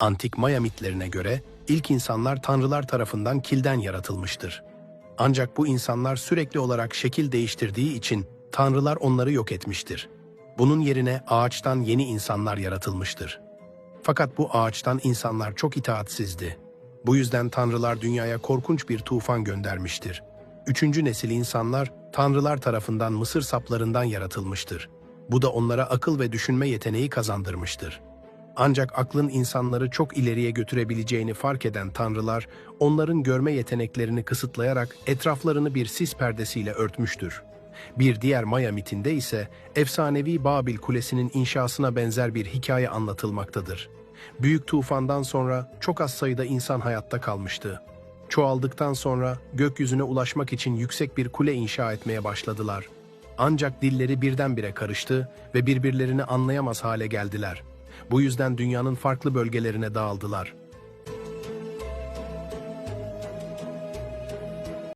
Antik Maya mitlerine göre ilk insanlar tanrılar tarafından kilden yaratılmıştır. Ancak bu insanlar sürekli olarak şekil değiştirdiği için tanrılar onları yok etmiştir. Bunun yerine ağaçtan yeni insanlar yaratılmıştır. Fakat bu ağaçtan insanlar çok itaatsizdi. Bu yüzden tanrılar dünyaya korkunç bir tufan göndermiştir. Üçüncü nesil insanlar tanrılar tarafından mısır saplarından yaratılmıştır. Bu da onlara akıl ve düşünme yeteneği kazandırmıştır. Ancak aklın insanları çok ileriye götürebileceğini fark eden tanrılar, onların görme yeteneklerini kısıtlayarak etraflarını bir sis perdesiyle örtmüştür. Bir diğer Maya mitinde ise efsanevi Babil Kulesi'nin inşasına benzer bir hikaye anlatılmaktadır. Büyük tufandan sonra çok az sayıda insan hayatta kalmıştı. Çoğaldıktan sonra gökyüzüne ulaşmak için yüksek bir kule inşa etmeye başladılar. Ancak dilleri birdenbire karıştı ve birbirlerini anlayamaz hale geldiler. Bu yüzden dünyanın farklı bölgelerine dağıldılar.